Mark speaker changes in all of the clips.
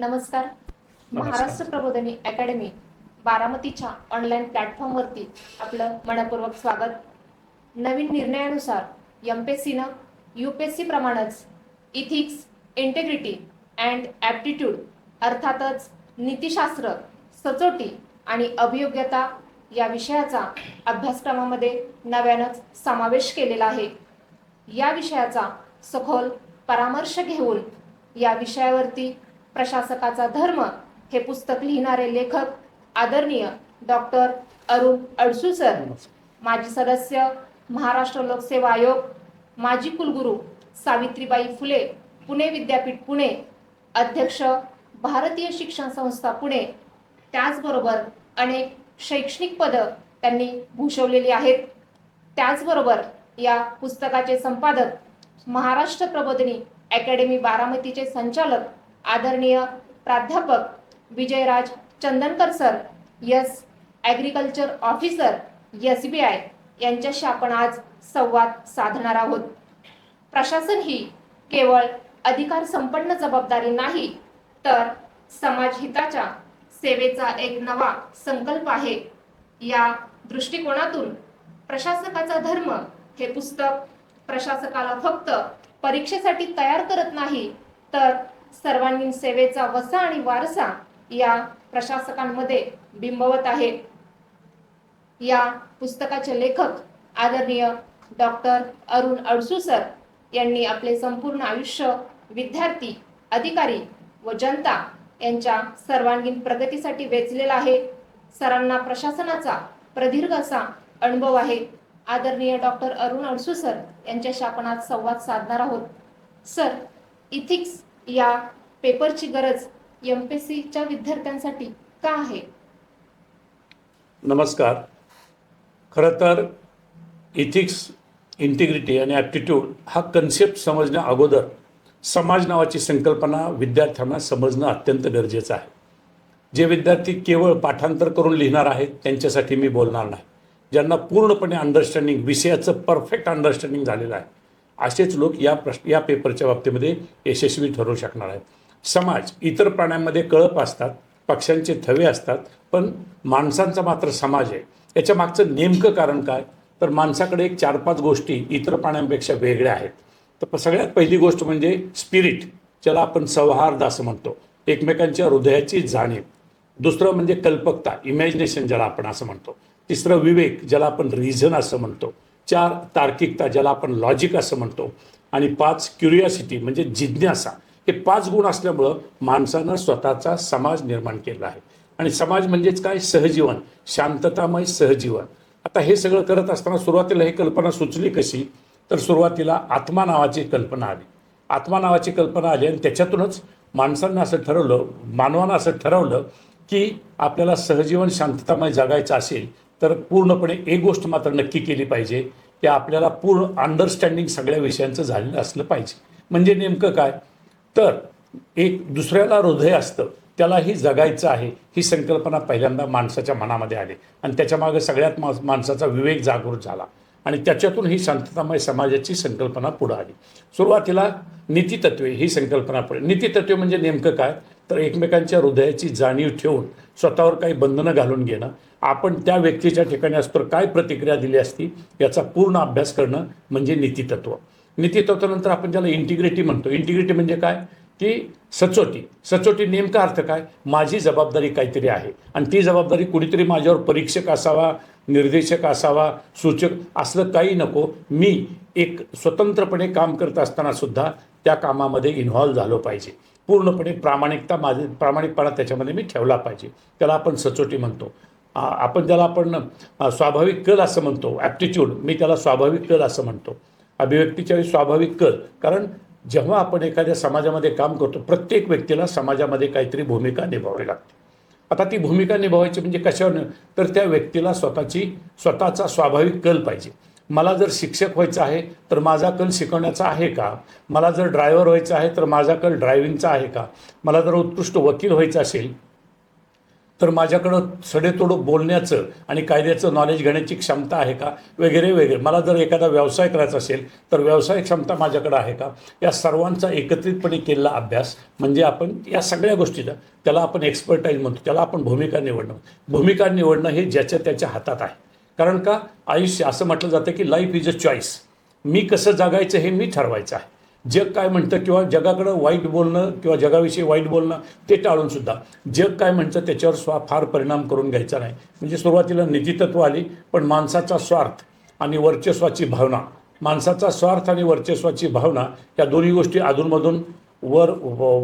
Speaker 1: नमस्कार. महाराष्ट्र प्रबोधिनी अकॅडमी बारामतीच्या ऑनलाईन प्लॅटफॉर्मवरती आपलं मनपूर्वक स्वागत. नवीन निर्णयानुसार एम पी एस सीनं यू पी एस सी प्रमाणेच इथिक्स इंटेग्रिटी अँड ॲप्टिट्यूड अर्थातच नीतिशास्त्र सचोटी आणि अभियोग्यता या विषयाचा अभ्यासक्रमामध्ये नव्यानंच समावेश केलेला आहे. या विषयाचा सखोल परामर्श घेऊन या विषयावरती प्रशासकाचा धर्म हे पुस्तक लिहिणारे लेखक आदरणीय डॉक्टर अरुण अडसू सर माजी सदस्य महाराष्ट्र लोकसेवा आयोग माजी कुलगुरू सावित्रीबाई फुले पुणे विद्यापीठ पुणे अध्यक्ष भारतीय शिक्षण संस्था पुणे. त्याचबरोबर अनेक शैक्षणिक पदं त्यांनी भूषवलेली आहेत. त्याचबरोबर या पुस्तकाचे संपादक महाराष्ट्र प्रबोधिनी अकॅडमी बारामतीचे संचालक आदरणीय प्राध्यापक Vijayraj Chandankar sir yes agriculture officer S B I यांच्याशी आपण आज संवाद साधणार आहोत. प्रशासन ही केवळ अधिकार संपन्न जबाबदारी नाही तर समाजहिताच्या सेवेचा एक नवा संकल्प आहे. या दृष्टिकोनातून प्रशासकाचा धर्म हे पुस्तक प्रशासकाला फक्त परीक्षेसाठी तयार करत नाही तर सर्वांगीण सेवेचा वसा आणि वारसा या प्रशासकांमध्ये बिंबवत आहे. या पुस्तकाचे लेखक आदरणीय डॉक्टर अरुण अडसू सर यांनी आपले संपूर्ण आयुष्य विद्यार्थी अधिकारी व जनता यांच्या सर्वांगीण प्रगतीसाठी वेचलेला आहे. सरांना प्रशासनाचा प्रदीर्घ असा अनुभव आहे. आदरणीय डॉक्टर अरुण अडसू सर यांच्याशी आपण आज संवाद साधणार आहोत. सर इथिक्स या पेपरची गरज एम पी सीच्या विद्यार्थ्यांसाठी का आहे?
Speaker 2: नमस्कार. खरं तर इथिक्स इंटिग्रिटी आणि ॲप्टिट्यूड हा कन्सेप्ट समजण्या अगोदर समाज नावाची संकल्पना विद्यार्थ्यांना समजणं अत्यंत गरजेचं आहे. जे विद्यार्थी केवळ पाठांतर करून लिहिणार आहेत त्यांच्यासाठी मी बोलणार नाही. ज्यांना पूर्णपणे अंडरस्टँडिंग विषयाचं परफेक्ट अंडरस्टँडिंग झालेलं आहे असेच लोक या प्रश्न या पेपरच्या बाबतीमध्ये यशस्वी ठरू शकणार आहेत. समाज इतर प्राण्यांमध्ये कळप असतात पक्ष्यांचे थवे असतात पण माणसांचा मात्र समाज आहे. याच्या मागचं नेमकं कारण काय? तर माणसाकडे एक चार पाच गोष्टी इतर प्राण्यांपेक्षा वेगळ्या आहेत. तर सगळ्यात पहिली गोष्ट म्हणजे स्पिरिट ज्याला आपण सौहार्द असं म्हणतो. एकमेकांच्या हृदयाची जाणीव. दुसरं म्हणजे कल्पकता इमॅजिनेशन ज्याला आपण असं म्हणतो. तिसरं विवेक ज्याला आपण रिझन असं म्हणतो. चार तार्किकता ज्याला आपण लॉजिक असं म्हणतो आणि पाच क्युरियासिटी म्हणजे जिज्ञासा हे पाच गुण असल्यामुळं माणसानं स्वतःचा समाज निर्माण केला आहे. आणि समाज म्हणजेच काय? सहजीवन शांततामय सहजीवन. आता हे सगळं करत असताना सुरुवातीला ही कल्पना सुचली कशी? तर सुरुवातीला आत्मा नावाची कल्पना आली. आत्मा नावाची कल्पना आली आणि त्याच्यातूनच माणसांना असं ठरवलं मानवानं असं ठरवलं की आपल्याला सहजीवन शांततामय जगायचं असेल तर पूर्णपणे एक गोष्ट मात्र नक्की केली पाहिजे की आपल्याला पूर्ण अंडरस्टँडिंग सगळ्या विषयांचं झालेलं असलं पाहिजे. म्हणजे नेमकं काय? तर एक दुसऱ्याला हृदय असतं त्यालाही जगायचं आहे ही संकल्पना पहिल्यांदा माणसाच्या मनामध्ये आली. आणि त्याच्यामागं सगळ्यात मा माणसाचा विवेक जागृत झाला. आणि त्याच्यातून ही शांततामय समाजाची संकल्पना पुढं आली. सुरुवातीला नीतितत्वे ही संकल्पना पुढे. नीतितत्वे म्हणजे नेमकं काय? तर एकमेकांच्या हृदयाची जाणीव ठेवून स्वतःवर काही बंधनं घालून घेणं आपण त्या व्यक्तीच्या ठिकाणी असतो काय प्रतिक्रिया दिली असती याचा पूर्ण अभ्यास करणं म्हणजे नीतितत्व. नीतितत्वानंतर आपण ज्याला इंटिग्रिटी म्हणतो. इंटिग्रिटी म्हणजे काय? की सचोटी. सचोटी नेमका अर्थ काय? माझी जबाबदारी काहीतरी आहे. आणि ती जबाबदारी कुणीतरी माझ्यावर परीक्षक असावा निर्देशक असावा सूचक असलं काही नको मी एक स्वतंत्रपणे काम करत असताना सुद्धा त्या कामामध्ये इन्व्हॉल्व झालो पाहिजे. पूर्णपणे प्रामाणिकता माझे प्रामाणिकपणा त्याच्यामध्ये मी ठेवला पाहिजे. त्याला आपण सचोटी म्हणतो. आपण ज्याला आपण स्वाभाविक कल असं म्हणतो ॲप्टिट्यूड मी त्याला स्वाभाविक कल असं म्हणतो. अभिव्यक्तीच्या वेळी स्वाभाविक कल कारण जेव्हा आपण एखाद्या समाजामध्ये काम करतो प्रत्येक व्यक्तीला समाजामध्ये काहीतरी भूमिका निभावावी लागते. आता ती भूमिका निभावायची म्हणजे कशावर? तर त्या व्यक्तीला स्वतःची स्वतःचा स्वाभाविक कल पाहिजे. मला जर शिक्षक व्हायचं आहे तर माझा कल शिकवण्याचा आहे का? मला जर ड्रायव्हर व्हायचं आहे तर माझा कल ड्रायव्हिंगचा आहे का? मला जर उत्कृष्ट वकील व्हायचं असेल तर माझ्याकडं सडेतोडं बोलण्याचं आणि कायद्याचं नॉलेज घेण्याची क्षमता आहे का? वगैरे वगैरे. मला जर एखादा व्यवसाय करायचा असेल तर व्यवसाय क्षमता माझ्याकडं आहे का? या सर्वांचा एकत्रितपणे केलेला अभ्यास म्हणजे आपण या सगळ्या गोष्टीचा त्याला आपण एक्सपर्टाईज म्हणतो त्याला आपण भूमिका निवडणं. भूमिका निवडणं हे ज्याच्या त्याच्या हातात आहे. कारण का? आयुष्य असं म्हटलं जातं की लाईफ इज अ चॉईस मी कसं जगायचं हे मी ठरवायचं आहे. जग काय म्हणतं किंवा जगाकडं वाईट बोलणं किंवा जगाविषयी वाईट बोलणं ते टाळूनसुद्धा जग काय म्हणतं त्याच्यावर स्वा फार परिणाम करून घ्यायचा नाही. म्हणजे सुरुवातीला नीतितत्व आली पण माणसाचा स्वार्थ आणि वर्चस्वाची भावना. माणसाचा स्वार्थ आणि वर्चस्वाची भावना या दोन्ही गोष्टी अधूनमधून वर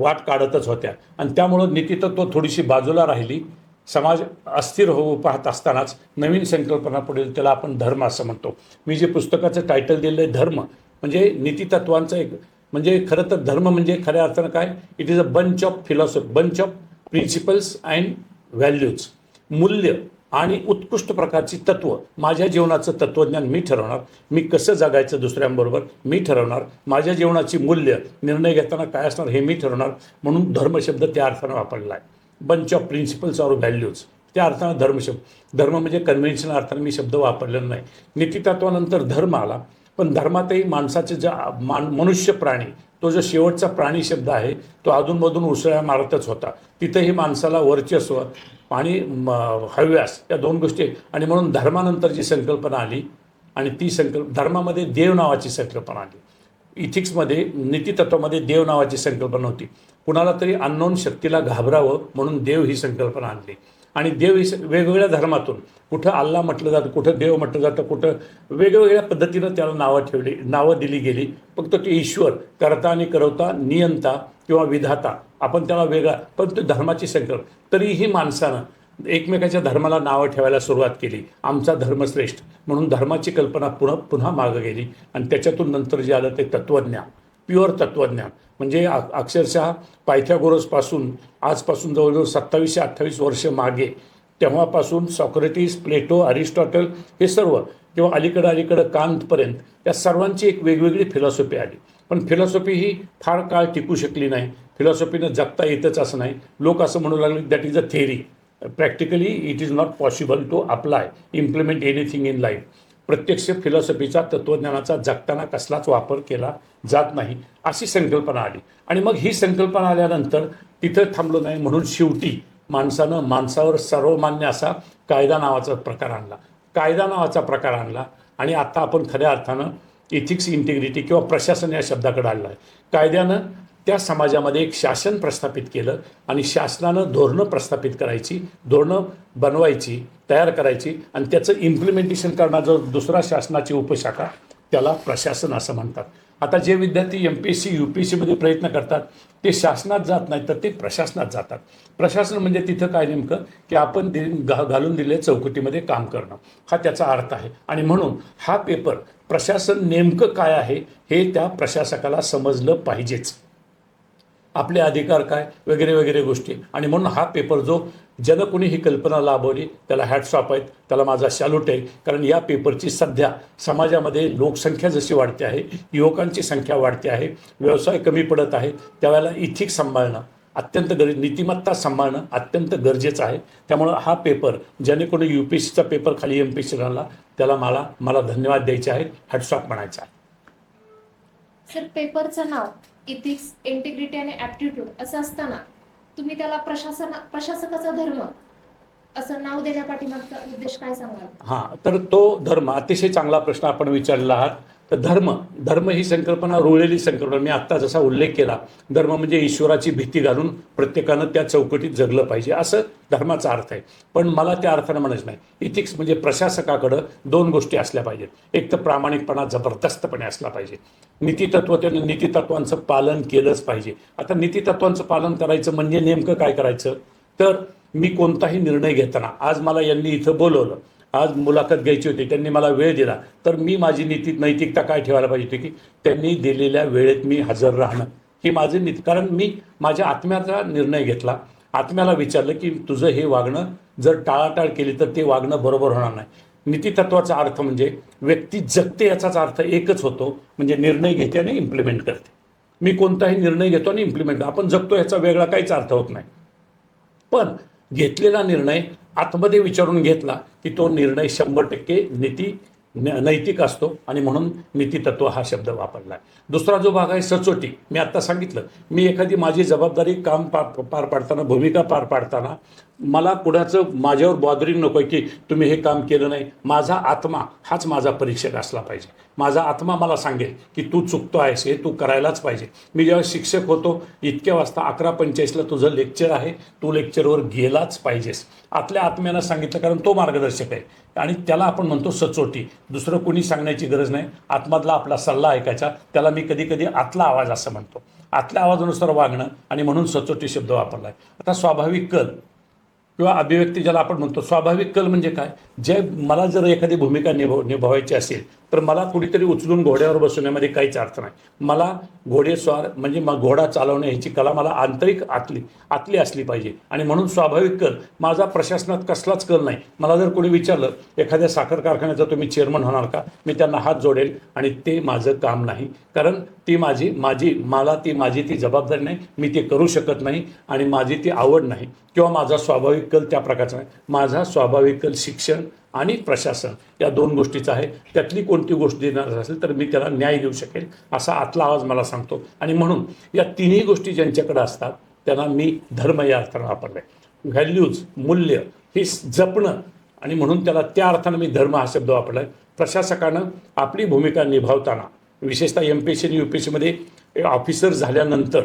Speaker 2: वाट काढतच होत्या. आणि त्यामुळं नीतितत्व थोडीशी बाजूला राहिली. समाज अस्थिर होऊ पाहत असतानाच नवीन संकल्पना पुढे त्याला आपण धर्म असं म्हणतो. मी जे पुस्तकाचं टायटल दिलं आहे धर्म म्हणजे नीतितत्वांचं एक म्हणजे खरं तर धर्म म्हणजे खऱ्या अर्थानं काय? It is a bunch of philosophy bunch of principles and values मूल्य आणि उत्कृष्ट प्रकारची तत्व. माझ्या जीवनाचं तत्वज्ञान मी ठरवणार. मी कसं जगायचं दुसऱ्यांबरोबर? मी ठरवणार. माझ्या जीवनाची मूल्य निर्णय घेताना काय असणार हे मी ठरवणार. म्हणून धर्मशब्द त्या अर्थानं वापरला आहे. Bunch of principles or values त्या अर्थानं धर्मशब्द धर्म म्हणजे कन्व्हेन्शनल अर्थानं मी शब्द वापरलेला नाही. नीतितत्वानंतर धर्म आला पण धर्मातही माणसाचे जे मान मनुष्य प्राणी तो जो शेवटचा प्राणी शब्द आहे तो अधूनमधून उसळ्या मारतच होता. तिथेही माणसाला वर्चस्व आणि हव्यास या दोन गोष्टी आणि म्हणून धर्मानंतर जी संकल्पना आली आणि ती संकल्प धर्मामध्ये देव नावाची संकल्पना आली. इथिक्समध्ये नीतितत्वामध्ये देव नावाची संकल्पना होती. कुणाला तरी अननोन शक्तीला घाबरावं म्हणून देव ही संकल्पना आणली. आणि देव ही वेगवेगळ्या धर्मातून कुठं अल्ला म्हटलं जातं कुठं देव म्हटलं जातं कुठं वेगवेगळ्या पद्धतीनं त्याला नावं ठेवली नावं दिली गेली. फक्त ते ईश्वर करता आणि करवता नियंता किंवा विधाता. आपण त्याला वेगळा पण ते धर्माची संकल्प. तरीही माणसानं एकमेकाच्या धर्माला नावं ठेवायला सुरुवात केली. आमचा धर्म श्रेष्ठ म्हणून धर्माची कल्पना पुन्हा पुन्हा मागं गेली. आणि त्याच्यातून नंतर जे आलं ते तत्त्वज्ञान प्युअर तत्त्वज्ञान म्हणजे आ अक्षरशः पायथ्यागोरसपासून आजपासून जवळजवळ सत्तावीसशे अठ्ठावीस वर्ष मागे तेव्हापासून सॉक्रेटिस प्लेटो अरिस्टॉटल हे सर्व किंवा अलीकडं अलीकडं कांतपर्यंत या सर्वांची एक वेगवेगळी फिलॉसॉफी आली. पण फिलॉसॉफी ही फार काळ टिकू शकली नाही. फिलॉसॉफीनं जगता येतच असं नाही. लोक असं म्हणू लागले that is a theory practically it is not possible to apply implement anything in life प्रत्यक्ष फिलॉसॉफीचा तत्त्वज्ञानाचा जगताना कसलाच वापर केला जात नाही अशी संकल्पना आली. आणि मग ही संकल्पना आल्यानंतर तिथं थांबलो नाही म्हणून शेवटी माणसानं माणसावर सर्वमान्य असा कायदा नावाचा प्रकार आणला. कायदा नावाचा प्रकार आणला आणि आता आपण खऱ्या अर्थानं इथिक्स इंटिग्रिटी किंवा प्रशासन या शब्दाकडे आणला आहे. कायद्यानं त्या समाजामध्ये एक शासन प्रस्थापित केलं आणि शासनानं धोरणं प्रस्थापित करायची धोरणं बनवायची तयार करायची आणि त्याचं इम्प्लिमेंटेशन करणारा जो दुसरा शासनाची उपशाखा त्याला प्रशासन असं म्हणतात. आता जे विद्यार्थी M P S C U P S सीमध्ये प्रयत्न करतात ते शासनात जात नाही तर ते प्रशासनात जातात. प्रशासन म्हणजे तिथं काय नेमकं? की आपण दि घा घालून दिले चौकटीमध्ये काम करणं. हा त्याचा अर्थ आहे. आणि म्हणून हा पेपर प्रशासन नेमकं काय आहे हे त्या प्रशासकाला समजलं पाहिजेच. आपले अधिकार काय वगैरे वगैरे गोष्टी. आणि म्हणून हा पेपर जो ज्यानं कोणी ही कल्पना लाभवली त्याला हॅटस्टॉप आहेत त्याला माझा सॅल्यूट आहे. कारण या पेपरची सध्या समाजामध्ये लोकसंख्या जशी वाढते आहे युवकांची संख्या वाढते आहे व्यवसाय कमी पडत आहे त्यावेळेला इथिक सांभाळणं अत्यंत गरज नीतिमत्ता सांभाळणं अत्यंत गरजेचं आहे. त्यामुळं हा पेपर ज्याने कोणी यू पी एस सीचा पेपर खाली एम पी एस सी राहिला त्याला मला मला धन्यवाद द्यायचे आहेत हॅट्सऑप म्हणायचा आहे.
Speaker 1: सर पेपरचं नाव. इथिक्स इंटिग्रिटी आणि ॲप्टिट्यूड असं असताना तुम्ही त्याला प्रशासन प्रशासकाचा धर्म असं नाव देण्यापाठीमागचा उद्देश काय सांगाल?
Speaker 2: हा तर तो धर्म अतिशय चांगला प्रश्न आपण विचारला आहात. तर धर्म धर्म ही संकल्पना रुळलेली संकल्पना. मी आत्ता जसा उल्लेख केला धर्म म्हणजे ईश्वराची भीती घालून प्रत्येकानं त्या चौकटीत जगलं पाहिजे. असं धर्माचा अर्थ आहे. पण मला त्या अर्थानं म्हणायचं नाही. इथिक्स म्हणजे प्रशासकाकडं दोन गोष्टी असल्या पाहिजेत. एक तर प्रामाणिकपणा जबरदस्तपणे असला पाहिजे. नीतितत्व त्यानं नीतितत्वांचं पालन केलंच पाहिजे. आता नीतितत्वांचं पालन करायचं म्हणजे नेमकं काय करायचं? तर मी कोणताही निर्णय घेताना आज मला यांनी इथं बोलवलं आज मुलाखत घ्यायची होती त्यांनी मला वेळ दिला. तर मी माझी नीती नैतिकता काय ठेवायला पाहिजे होती की त्यांनी दिलेल्या वेळेत मी हजर राहणं. ही माझी नीती. कारण मी माझ्या आत्म्याचा निर्णय घेतला. आत्म्याला विचारलं की तुझं हे वागणं जर टाळाटाळ केली तर ते वागणं बरोबर होणार नाही. नीतितत्वाचा अर्थ म्हणजे व्यक्ती जगते याचाच अर्थ एकच होतो म्हणजे निर्णय घेते आणि इम्प्लिमेंट करते. मी कोणताही निर्णय घेतो आणि इम्प्लिमेंट आपण जगतो याचा वेगळा काहीच अर्थ होत नाही. पण घेतलेला निर्णय आतमध्ये विचारून घेतला की तो निर्णय शंभर टक्के नीती नैतिक असतो आणि म्हणून नीतितत्व हा शब्द वापरला आहे दुसरा जो भाग आहे सचोटी. मी आत्ता सांगितलं मी एखादी माझी जबाबदारी काम पार पार पाडताना भूमिका पार पाडताना मला कुणाचं माझ्यावर बॉदरिंग नको आहे की तुम्ही हे काम केलं नाही. माझा आत्मा हाच माझा परीक्षक असला पाहिजे. माझा आत्मा मला सांगेल की तू चुकतो आहेस हे तू करायलाच पाहिजे. मी जेव्हा शिक्षक होतो इतक्या वाजता अकरा पंचेचाळीसला तुझं लेक्चर आहे तू लेक्चरवर गेलाच पाहिजेस. आतल्या आत्म्यानं सांगितलं कारण तो मार्गदर्शक आहे. आणि त्याला आपण म्हणतो सचोटी. दुसरं कोणी सांगण्याची गरज नाही. आत्मातला आपला सल्ला ऐकायचा. त्याला मी कधी कधी आतला आवाज असं म्हणतो. आतल्या आवाजानुसार वागणं आणि म्हणून सचोटी शब्द वापरला आहे आता स्वाभाविक कल किंवा अभिव्यक्ती ज्याला आपण म्हणतो स्वाभाविक कल म्हणजे काय? जे मला जर एखादी भूमिका निभव निभावायची असेल तर मला कुणीतरी उचलून घोड्यावर बसवण्यामध्ये काहीच अर्थ नाही. मला घोडेस्वार म्हणजे मग घोडा चालवणे ह्याची कला मला आंतरिक आतली आतली असली पाहिजे. आणि म्हणून स्वाभाविक कल माझा प्रशासनात कसलाच कल नाही. मला जर कोणी विचारलं एखाद्या साखर कारखान्याचा तुम्ही चेअरमन होणार का? मी त्यांना हात जोडेल आणि ते माझं काम नाही. कारण ती माझी माझी मला ती माझी ती जबाबदारी नाही. मी ते करू शकत नाही आणि माझी ती आवड नाही. किंवा माझा स्वाभाविक कल त्या प्रकारचा नाही. माझा स्वाभाविक कल शिक्षण आणि प्रशासन या दोन गोष्टीचं आहे. त्यातली कोणती गोष्ट देणार असेल तर मी त्याला न्याय देऊ शकेल असा आतला आवाज मला सांगतो. आणि म्हणून या तिन्ही गोष्टी ज्यांच्याकडे असतात त्यांना मी धर्म या अर्थानं वापरलं आहे व्हॅल्यूज मूल्य हे जपणं आणि म्हणून त्याला त्या अर्थानं मी धर्म हा शब्द वापरला आहे प्रशासकानं आपली भूमिका निभावताना विशेषतः एम पी एस सी आणि यू पी एस सीमध्ये ऑफिसर झाल्यानंतर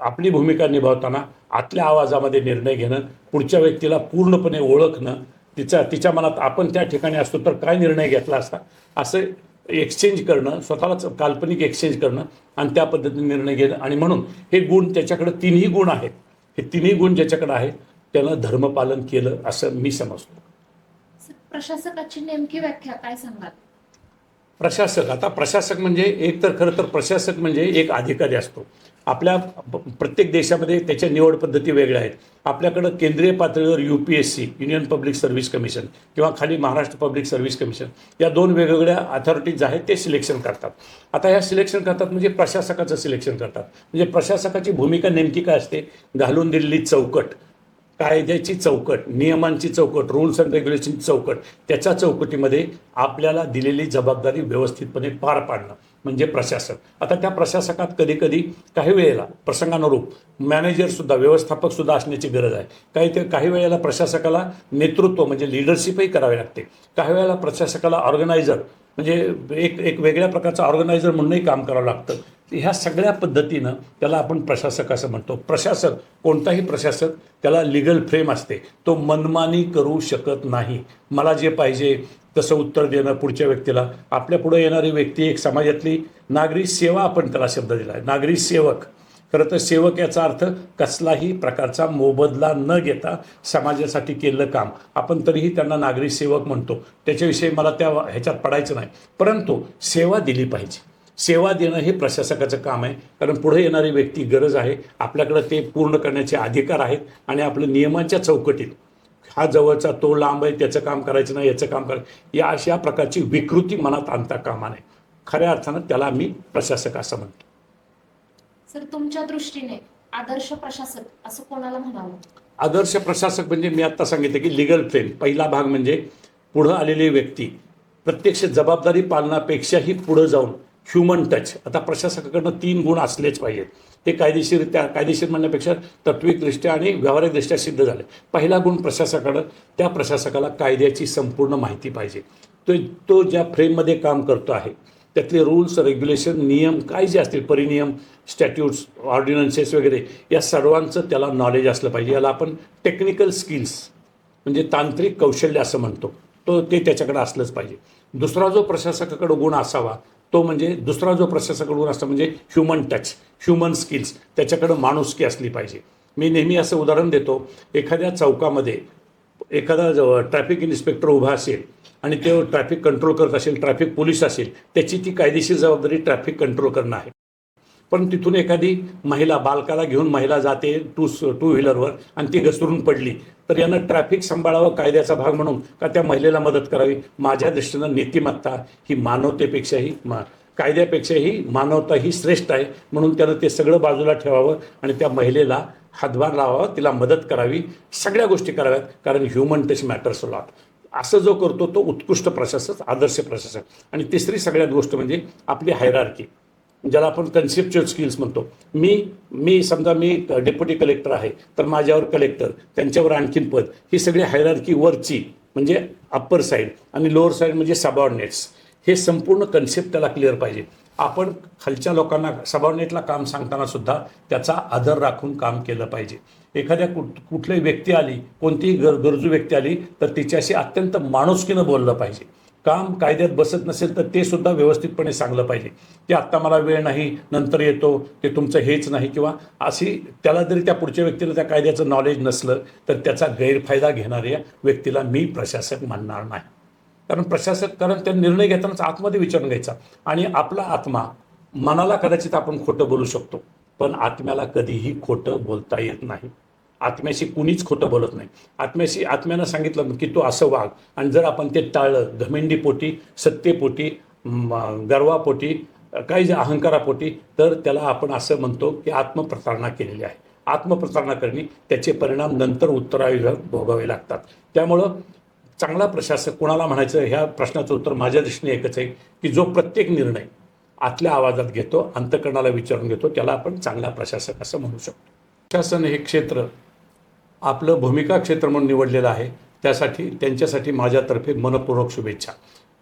Speaker 2: आपली भूमिका निभावताना आतल्या आवाजामध्ये निर्णय घेणं पुढच्या व्यक्तीला पूर्णपणे ओळखणं तिच्या तिच्या मनात आपण त्या ठिकाणी असतो तर काय निर्णय घेतला असता? असं एक्सचेंज करणं स्वतःलाच काल्पनिक एक्सचेंज करणं आणि त्या पद्धतीने निर्णय घेणं. आणि म्हणून हे गुण त्याच्याकडे तिन्ही गुण आहेत. हे तिन्ही गुण ज्याच्याकडे आहेत त्यानं धर्मपालन केलं असं मी समजतो.
Speaker 1: प्रशासकाची नेमकी व्याख्या काय सांगाल?
Speaker 2: प्रशासक आता प्रशासक म्हणजे एक तर खरं तर प्रशासक म्हणजे एक अधिकारी असतो. आपल्या प्रत्येक देशामध्ये त्याच्या निवड पद्धती वेगळ्या आहेत. आपल्याकडं केंद्रीय पातळीवर U P S C union public service commission किंवा खाली महाराष्ट्र पब्लिक सर्व्हिस कमिशन या दोन वेगवेगळ्या अथॉरिटीज आहेत ते सिलेक्शन करतात. आता ह्या सिलेक्शन करतात म्हणजे प्रशासकाचं सिलेक्शन करतात. म्हणजे प्रशासकाची भूमिका नेमकी काय असते? घालून दिलेली चौकट कायद्याची चौकट नियमांची चौकट रूल्स अँड रेग्युलेशनची चौकट त्याच्या चौकटीमध्ये आपल्याला दिलेली जबाबदारी व्यवस्थितपणे पार पाडणं. म्हणजे प्रशासक. आता त्या प्रशासकात कधीकधी काही वेळेला प्रसंगानुरूप मॅनेजरसुद्धा व्यवस्थापकसुद्धा असण्याची गरज आहे. काही ते काही वेळेला प्रशासकाला नेतृत्व म्हणजे लिडरशिपही करावी लागते. काही वेळेला प्रशासकाला ऑर्गनायझर म्हणजे एक एक वेगळ्या प्रकारचा ऑर्गनायझर म्हणूनही काम करावं लागतं. ह्या सगळ्या पद्धतीनं त्याला आपण प्रशासक असं म्हणतो. प्रशासक कोणताही प्रशासक त्याला लिगल फ्रेम असते. तो मनमानी करू शकत नाही. मला जे पाहिजे तसं उत्तर देणं पुढच्या व्यक्तीला. आपल्या पुढे येणारी व्यक्ती एक समाजातली नागरी सेवा आपण त्याला शब्द दिला आहे. नागरी सेवक. खरं तर सेवक याचा अर्थ कसलाही प्रकारचा मोबदला न घेता समाजासाठी केलेलं काम. आपण तरीही त्यांना नागरी सेवक म्हणतो. त्याच्याविषयी मला त्या ह्याच्यात पडायचं नाही. परंतु सेवा दिली पाहिजे. सेवा देणं हे प्रशासकाचं काम आहे. कारण पुढे येणारी व्यक्ती गरज आहे. आपल्याकडं ते पूर्ण करण्याचे अधिकार आहेत आणि आपलं नियमांच्या चौकटीत हा जवळचा तो लांब आहे त्याचं काम करायचं नाही याचं काम करायचं या अशा प्रकारची विकृती मनात आणता कामा नये. खऱ्या अर्थानं त्याला मी प्रशासक असं म्हणतो.
Speaker 1: सर तुमच्या दृष्टीने आदर्श प्रशासक असं कोणाला म्हणावं?
Speaker 2: आदर्श प्रशासक म्हणजे मी आत्ता सांगितलं की लिगल फ्रेम पहिला भाग म्हणजे पुढं आलेली व्यक्ती. प्रत्यक्ष जबाबदारी पालनापेक्षाही पुढं जाऊन ह्युमन टच आता प्रशासकाकडनं तीन गुण असलेच पाहिजेत. ते कायदेशीर त्या कायदेशीर म्हणण्यापेक्षा तत्विकदृष्ट्या आणि व्यावहारिकदृष्ट्या सिद्ध झाले. पहिला गुण प्रशासकाकडं. त्या प्रशासकाला कायद्याची संपूर्ण माहिती पाहिजे. तो तो ज्या फ्रेममध्ये काम करतो आहे त्यातले रूल्स रेग्युलेशन नियम काय जे असतील परिनियम स्टॅट्यूट्स ऑर्डिनन्सेस वगैरे या सर्वांचं त्याला नॉलेज असलं पाहिजे. याला आपण टेक्निकल स्किल्स म्हणजे तांत्रिक कौशल्य असं म्हणतो. तो ते त्याच्याकडे असलंच पाहिजे. दुसरा जो प्रशासकाकडं गुण असावा तो म्हणजे दुसरा जो प्रशासक गुण असतो म्हणजे ह्युमन टच ह्युमन स्किल्स त्याच्याकडं माणुसकी असली पाहिजे. मी नेहमी असं उदाहरण देतो एखाद्या चौकामध्ये एखादा ट्रॅफिक इन्स्पेक्टर उभा असेल आणि तो ट्रॅफिक कंट्रोल करत असेल ट्रॅफिक पोलीस असेल त्याची ती कायदेशीर जबाबदारी ट्रॅफिक कंट्रोल करणं आहे. पण तिथून एखादी महिला बालकाला घेऊन महिला जाते टू टू व्हीलरवर आणि ती घसरून पडली. तर यानं ट्रॅफिक सांभाळावं कायद्याचा भाग म्हणून का त्या महिलेला मदत करावी? माझ्या दृष्टीनं नीतिमत्ता ही मानवतेपेक्षाही मा कायद्यापेक्षाही मानवता ही श्रेष्ठ आहे. म्हणून त्यानं ते सगळं बाजूला ठेवावं आणि त्या महिलेला हातभार लावावा तिला मदत करावी सगळ्या गोष्टी कराव्यात. कारण ह्युमन टच मॅटर्स लॉट असं जो करतो तो उत्कृष्ट प्रशासक आदर्श प्रशासक. आणि तिसरी सगळ्यात गोष्ट म्हणजे आपली हायरार्की ज्याला आपण कन्सेप्च्युअल स्किल्स म्हणतो. मी मी समजा मी डेप्युटी कलेक्टर आहे तर माझ्यावर कलेक्टर त्यांच्यावर आणखीन पद ही सगळी हायरार्की वरची म्हणजे अप्पर साईड आणि लोअर साईड म्हणजे सबॉर्डिनेट्स हे संपूर्ण कन्सेप्ट त्याला क्लिअर पाहिजे. आपण खालच्या लोकांना सबॉर्डिनेटला काम सांगताना सुद्धा त्याचा आदर राखून काम केलं पाहिजे. एखाद्या कुठ कुठलीही व्यक्ती आली कोणतीही गर गरजू व्यक्ती आली तर तिच्याशी अत्यंत माणुसकीनं बोललं पाहिजे. काम कायद्यात बसत नसेल तर ते सुद्धा व्यवस्थितपणे सांगलं पाहिजे. ते आत्ता मला वेळ नाही नंतर येतो ते तुमचं हेच नाही किंवा अशी त्याला जरी त्या पुढच्या व्यक्तीला त्या कायद्याचं नॉलेज नसलं तर त्याचा गैरफायदा घेणाऱ्या व्यक्तीला मी प्रशासक मानणार नाही. कारण प्रशासक कारण त्या निर्णय घेतानाच आतमध्ये विचारून घ्यायचा. आणि आपला आत्मा मनाला कदाचित आपण खोटं बोलू शकतो पण आत्म्याला कधीही खोटं बोलता येत नाही. आत्म्याशी कुणीच खोटं बोलत नाही. आत्म्याशी आत्म्यानं सांगितलं की तू असं वाघ आणि जर आपण ते टाळलं घमेंडीपोटी सत्तेपोटी गर्वापोटी काही जे अहंकारापोटी तर त्याला आपण असं म्हणतो की आत्मप्रतारणा केलेली आहे. आत्मप्रतारणा करणे त्याचे परिणाम नंतर उत्तरायुगात भोगावे लागतात. त्यामुळं चांगला प्रशासक कोणाला म्हणायचं ह्या प्रश्नाचं उत्तर माझ्या दृष्टीने एकच आहे की जो प्रत्येक निर्णय आतल्या आवाजात घेतो अंतकरणाला विचारून घेतो त्याला आपण चांगला प्रशासक असं म्हणू शकतो. प्रशासन हे क्षेत्र आपलं भूमिका क्षेत्र म्हणून निवडलेलं आहे. त्यासाठी त्यांच्यासाठी माझ्यातर्फे मनपूर्वक शुभेच्छा.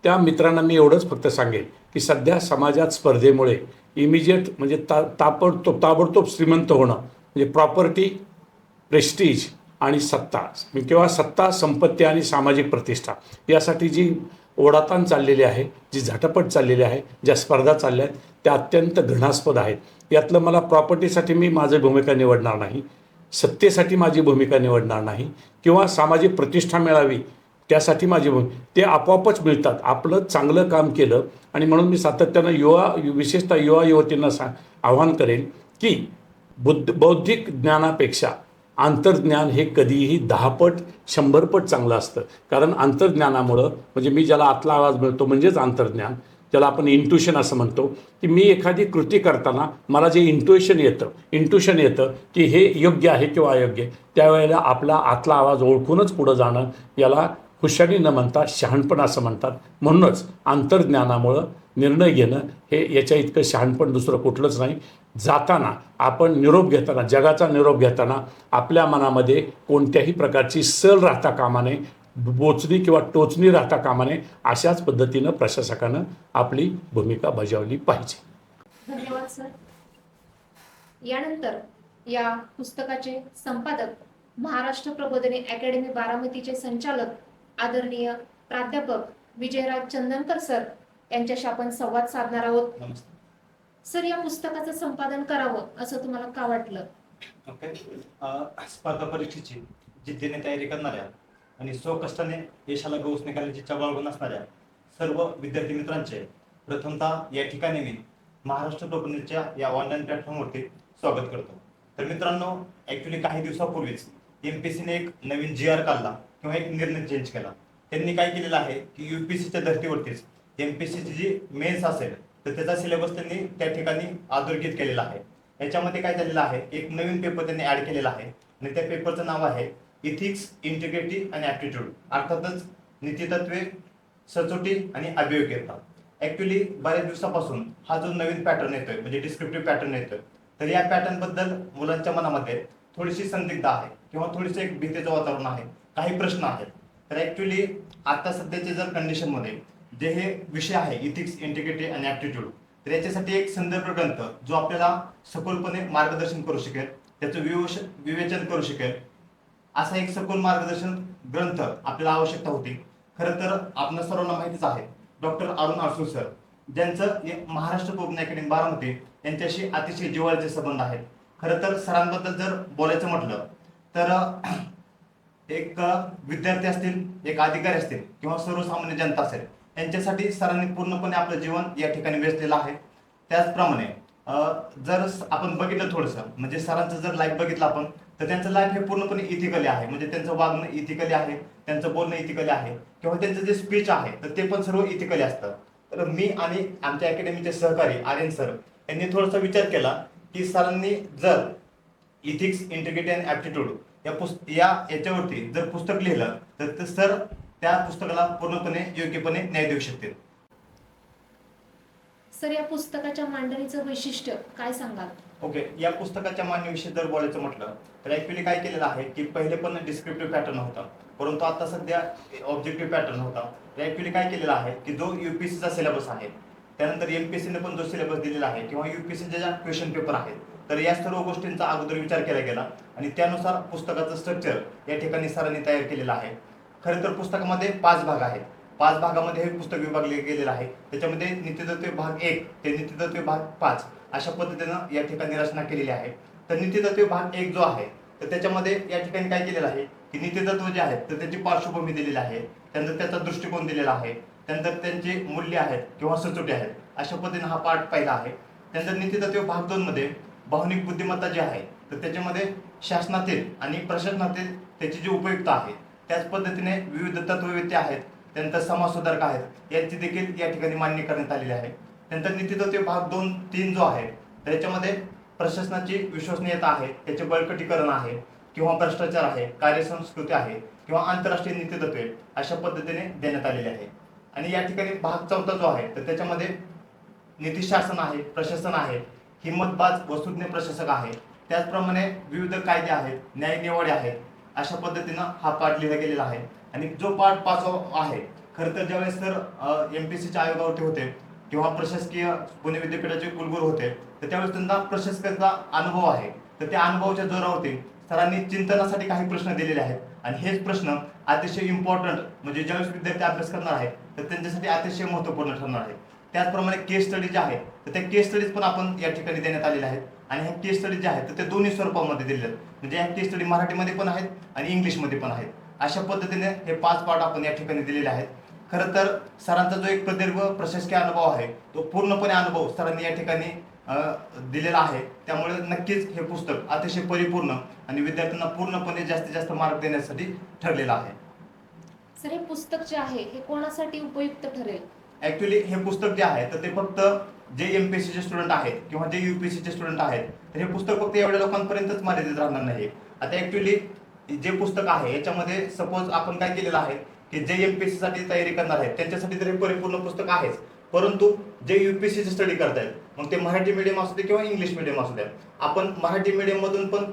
Speaker 2: त्या मित्रांना मी एवढंच फक्त सांगेन की सध्या समाजात स्पर्धेमुळे इमिजिएट म्हणजे ता ताबडतोब ताबडतोब श्रीमंत होणं म्हणजे प्रॉपर्टी प्रेस्टीज आणि सत्ता. किंवा सत्ता संपत्ती आणि सामाजिक प्रतिष्ठा यासाठी जी ओढाताण चाललेली आहे जी झटपट चाललेली आहे ज्या स्पर्धा चालल्या आहेत त्या अत्यंत घृणास्पद आहेत. यातलं मला प्रॉपर्टीसाठी मी माझी भूमिका निवडणार नाही. सत्तेसाठी माझी भूमिका निवडणार नाही किंवा सामाजिक प्रतिष्ठा मिळावी त्यासाठी माझी भूमिका ते आपोआपच मिळतात. आपलं चांगलं काम केलं आणि म्हणून मी सातत्यानं युवा विशेषतः युवा युवतींना सा आव्हान करेन की बुद्ध बौद्धिक ज्ञानापेक्षा आंतरज्ञान हे कधीही दहापट शंभरपट चांगलं असतं. कारण आंतरज्ञानामुळं म्हणजे मी ज्याला आतला आवाज मिळतो म्हणजेच आंतरज्ञान ज्याला आपण इंट्युशन असं म्हणतो की मी एखादी कृती करताना मला जे इंट्युशन येतं इंट्युशन येतं की हे योग्य आहे किंवा अयोग्य त्यावेळेला आपला आतला आवाज ओळखूनच पुढं जाणं याला हुशारी न म्हणता शहाणपण असं म्हणतात. म्हणूनच अंतर्ज्ञानामुळं निर्णय घेणं हे याच्या इतकं शहाणपण दुसरं कुठलंच नाही. जाताना आपण निरोप घेताना जगाचा निरोप घेताना आपल्या मनामध्ये कोणत्याही प्रकारची सल राहता कामा नये. बोचणी किंवा टोचणी राहता कामा नये अशाच पद्धतीनं प्रशासकानं आपली भूमिका बजावली पाहिजे.
Speaker 1: धन्यवाद सर. यानंतर या पुस्तकाचे संपादक महाराष्ट्र प्रबोधिनी अकॅडमी बारामतीचे संचालक आदरणीय प्राध्यापक विजयराज चंदनकर सर यांच्याशी आपण संवाद साधणार आहोत. सर या पुस्तकाचं संपादन करावं असं तुम्हाला का वाटलं?
Speaker 3: स्पर्धा परीक्षेची जिद्दीने तयारी करणाऱ्या आणि स्वकष्टाने यशाला गौस निकालाची इच्छा बाळगून असणाऱ्या सर्व विद्यार्थी मित्रांचे प्रथमतः या ठिकाणी मी महाराष्ट्र प्रबंधच्या या ऑनलाईन प्लॅटफॉर्मवरती स्वागत करतो. तर मित्रांनो ऍक्च्युली काही दिवसापूर्वीच एम पी सीने एक नवीन जी आर काढला किंवा एक निर्णय चेंज केला. त्यांनी काय केलेलं आहे की यू पी सीच्या धर्तीवरतीच सीची जी मेन्स असेल तर त्याचा सिलेबस त्यांनी त्या ठिकाणी अधोरेखित केलेला आहे. याच्यामध्ये काय झालेलं आहे एक नवीन पेपर त्यांनी ऍड केलेला आहे. आणि त्या पेपरचं नाव आहे इथिक्स इंटिग्रिटी आणि ॲप्टिट्यूड अर्थातच नीतितत्वे सचोटी आणि अभियोग्यता. ॲक्च्युली बऱ्याच दिवसापासून हा जो नवीन पॅटर्न येतोय म्हणजे डिस्क्रिप्टिव्ह पॅटर्न येतोय तर या पॅटर्नबद्दल मुलांच्या मनामध्ये थोडीशी संदिग्ध आहे किंवा थोडीशी एक भीतीचं वातावरण आहे काही प्रश्न आहेत. तर ॲक्च्युली आता सध्याच्या जर कंडिशनमध्ये जे हे विषय आहे इथिक्स इंटिग्रिटी आणि ॲप्टिट्यूड तर याच्यासाठी एक संदर्भ ग्रंथ जो आपल्याला सखोलपणे मार्गदर्शन करू शकेल त्याचं विवेश विवेचन करू शकेल असा एक सखोल मार्गदर्शन ग्रंथ आपल्याला आवश्यकता होती. खरं तर आपल्या सर्वांना माहितीच आहे. डॉक्टर अरुण आरसूळ सर ज्यांचं महाराष्ट्र कोकण अकॅडमी बारामती यांच्याशी अतिशय जिव्हाळ्याचे संबंध आहेत. खरं तर सरांबद्दल जर बोलायचं म्हटलं तर एक विद्यार्थी असतील एक अधिकारी असतील किंवा सर्वसामान्य जनता असेल यांच्यासाठी सरांनी पूर्णपणे आपलं जीवन या ठिकाणी वेचलेलं आहे. त्याचप्रमाणे जर आपण बघितलं थोडंसं म्हणजे सरांचं जर लाईफ बघितलं आपण तर त्यांचं लाईफ हे पूर्णपणे इथिकली आहे. म्हणजे त्यांचं वागणं इथिकली आहे त्यांचं बोलणं इथिकली आहे किंवा त्यांचं जे स्पीच आहे तर ते पण सर्व इथिकली असतं. तर मी आणि आमच्या अकॅडमीचे सहकारी आर्यन सर यांनी थोडासा विचार केला की सरांनी जर इथिक्स इंटिग्रिटी अँड ॲप्टिट्यूड या पुस्त या याच्यावरती जर पुस्तक लिहिलं तर ते सर त्या पुस्तकाला पूर्णपणे योग्यपणे न्याय देऊ शकतील.
Speaker 1: सर या पुस्तकाच्या मांडणीचं वैशिष्ट्य काय सांगाल?
Speaker 3: ओके या पुस्तकाच्या मान्यविषयी जर बोलायचं म्हटलं तर ऍक्च्युली काय केलेलं आहे की पहिले पण डिस्क्रिप्टिव्ह पॅटर्न होता परंतु आता सध्या ऑब्जेक्टिव्ह पॅटर्न होता तर ऍक्च्युली काय केलेलं आहे की जो युपीएससीचा सिलेबस आहे त्यानंतर एमपीएससीने पण जो सिलेबस दिलेला आहे किंवा युपीएससीचे ज्या क्वेश्चन पेपर आहेत तर या सर्व गोष्टींचा अगोदर विचार केला गेला आणि त्यानुसार पुस्तकाचं स्ट्रक्चर या ठिकाणी सरांनी तयार केलेलं आहे. खरं तर पुस्तकामध्ये पाच भाग आहेत. पाच भागामध्ये हे पुस्तक विभागले गेलेलं आहे. त्याच्यामध्ये नीतितत्व भाग एक ते नीतितत्व भाग पाच अशा पद्धतीनं या ठिकाणी रचना केलेली आहे. तर नीतितत्व भाग एक जो आहे तर त्याच्यामध्ये या ठिकाणी काय केलेलं आहे की नीतीतत्व जे आहेत तर त्याची पार्श्वभूमी दिलेली आहे त्यानंतर त्याचा दृष्टिकोन दिलेला आहे त्यानंतर त्यांचे मूल्य आहेत किंवा सचोटी आहेत अशा पद्धतीने हा पाठ पहिला आहे. त्यानंतर नीतीतत्व भाग दोन मध्ये भावनिक बुद्धिमत्ता जी आहे तर त्याच्यामध्ये शासनातील आणि प्रशासनातील त्याची जी उपयुक्त आहे त्याच पद्धतीने विविध तत्ववेत्ते आहेत त्यानंतर समाजसुधारक आहेत यांची देखील या ठिकाणी मान्य करण्यात आलेली आहे. त्यानंतर नीतीतत्व भाग दोन तीन जो आहे त्याच्यामध्ये प्रशासनाची विश्वसनीयता आहे त्याचे बळकटीकरण आहे किंवा भ्रष्टाचार आहे कार्यसंस्कृती आहे किंवा आंतरराष्ट्रीय नीतितत्वे अशा पद्धतीने देण्यात आलेले आहे. आणि या ठिकाणी भाग चौथा जो आहे तर त्याच्यामध्ये नीतीशासन आहे प्रशासन आहे हिंमतबाज वस्तुज्ञ प्रशासक आहे. त्याचप्रमाणे विविध कायदे आहेत न्यायनिवाडे आहेत अशा पद्धतीनं हा पाठ लिहिला गेलेला आहे. आणि जो पाठ पाचवा आहे खरं तर ज्यावेळेस तर एम पी सीच्या आयोगावरती होते किंवा प्रशासकीय पुणे विद्यापीठाचे कुलगुरू होते तर त्यावेळेस त्यांना प्रशासकाचा अनुभव आहे. तर त्या अनुभवाच्या जोरावरती सरांनी चिंतनासाठी काही प्रश्न दिलेले आहेत. आणि हेच प्रश्न अतिशय इम्पॉर्टंट म्हणजे ज्यावेळेस विद्यार्थी अभ्यास करणार आहे तर त्यांच्यासाठी अतिशय महत्त्वपूर्ण ठरणार आहे. त्याचप्रमाणे केस स्टडी जे आहेत तर त्या केस स्टडीज पण आपण या ठिकाणी देण्यात आलेल्या आहेत. आणि ह्या केस स्टडी जे आहेत तर ते दोन्ही स्वरूपामध्ये दिलेले आहेत. म्हणजे ह्या केस स्टडी मराठीमध्ये पण आहेत आणि इंग्लिशमध्ये पण आहेत. अशा पद्धतीने हे पाच पाठ आपण या ठिकाणी दिलेले आहेत. खरं तर सरांचा जो एक प्रदीर्घ प्रशासकीय अनुभव आहे तो पूर्णपणे अनुभव सरांनी या ठिकाणी दिलेला आहे. त्यामुळे नक्कीच हे पुस्तक अतिशय परिपूर्ण आणि विद्यार्थ्यांना पूर्णपणे जास्तीत जास्त मार्क देण्यासाठी ठरलेलं आहे.
Speaker 1: सर हे पुस्तक जे आहे हे कोणासाठी उपयुक्त ठरेल?
Speaker 3: ऍक्च्युली हे पुस्तक जे आहे तर ते फक्त जे एम पी चे स्टुडंट आहेत किंवा जे युपीएससी चे स्टुडंट आहेत तर हे पुस्तक फक्त एवढ्या लोकांपर्यंतच मर्यादित राहणार नाही. आता ऍक्च्युली जे पुस्तक आहे याच्यामध्ये सपोज आपण काय केलेलं आहे की जे एमपीएससी साठी तयारी करणार आहेत त्यांच्यासाठी तर हे परिपूर्ण पुस्तक आहेच. परंतु जे युपीएससी चे स्टडी करतायत मग ते मराठी मीडियम असू दे किंवा इंग्लिश मीडियम असू द्या आपण मराठी मीडियम मधून पण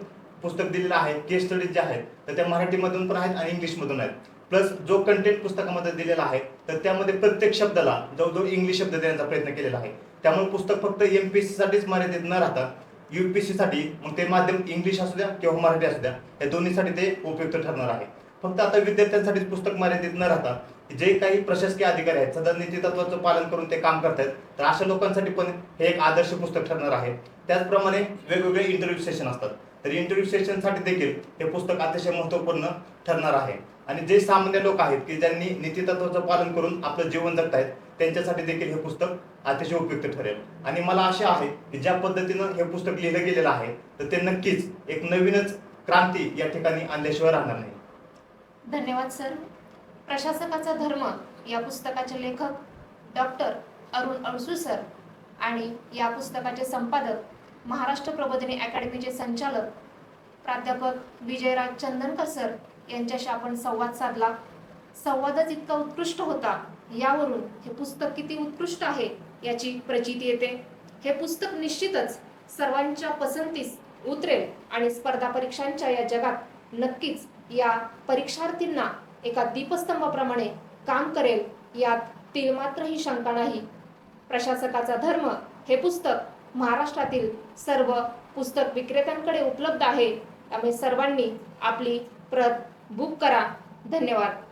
Speaker 3: पुस्तक दिलेलं आहे केस स्टडीज जे आहेत तर त्या मराठीमधून पण आहेत आणि इंग्लिशमधून आहेत. प्लस जो कंटेंट पुस्तकामध्ये दिलेला आहे तर त्यामध्ये प्रत्येक शब्दाला जवळजवळ इंग्लिश शब्द देण्याचा प्रयत्न केलेला आहे. त्यामुळे पुस्तक फक्त एम एमपीएससी साठीच मर्यादित न राहता पी साठी मग ते माध्यम इंग्लिश असू द्या किंवा मराठी असू द्या या दोन्हीसाठी ते उपयुक्त ठरणार आहे. फक्त आता विद्यार्थ्यांसाठीच पुस्तक मर्यादित न राहता जे काही प्रशासकीय अधिकारी आहेत सदर तत्वाचं पालन करून ते काम करतायत तर अशा लोकांसाठी पण हे एक आदर्श पुस्तक ठरणार आहे. त्याचप्रमाणे वेगवेगळे इंटरव्ह्यू सेशन असतात. तर इंटरव्ह्यू सेशनसाठी देखील हे पुस्तक अतिशय महत्त्वपूर्ण ठरणार आहे. आणि जे सामान्य लोक आहेत की ज्यांनी नीतीतत्वाचं पालन करून आपलं जीवन जगतायत त्यांच्यासाठी देखील हे पुस्तक अतिशय उपयुक्त ठरेल. आणि मला आशा आहे की ज्या पद्धतीनं हे पुस्तक लिहिलं गेलेलं आहे तर ते नक्कीच एक नवीनच क्रांती या ठिकाणी आणल्याशिवाय राहणार नाही.
Speaker 1: धन्यवाद सर. प्रशासकाचा धर्म या पुस्तकाचे लेखक डॉक्टर अरुण अळसू सर आणि या पुस्तकाचे संपादक महाराष्ट्र प्रबोधिनी अकॅडमीचे संचालक प्राध्यापक विजयराज चंदनकर सर यांच्याशी आपण संवाद साधला. संवादच इतका उत्कृष्ट होता. यावरून हे पुस्तक किती उत्कृष्ट आहे याची प्रचिती येते. हे पुस्तक निश्चितच सर्वांच्या पसंतीस उतरेल आणि स्पर्धा परीक्षांच्या या जगात नक्कीच या परीक्षार्थींना एका दीपस्तंभाप्रमाणे काम करेल यात तिळमात्रही शंका नाही. प्रशासकाचा धर्म हे पुस्तक महाराष्ट्रातील सर्व पुस्तक विक्रेत्यांकडे उपलब्ध आहे. त्यामुळे सर्वांनी आपली प्रत बुक करा. धन्यवाद.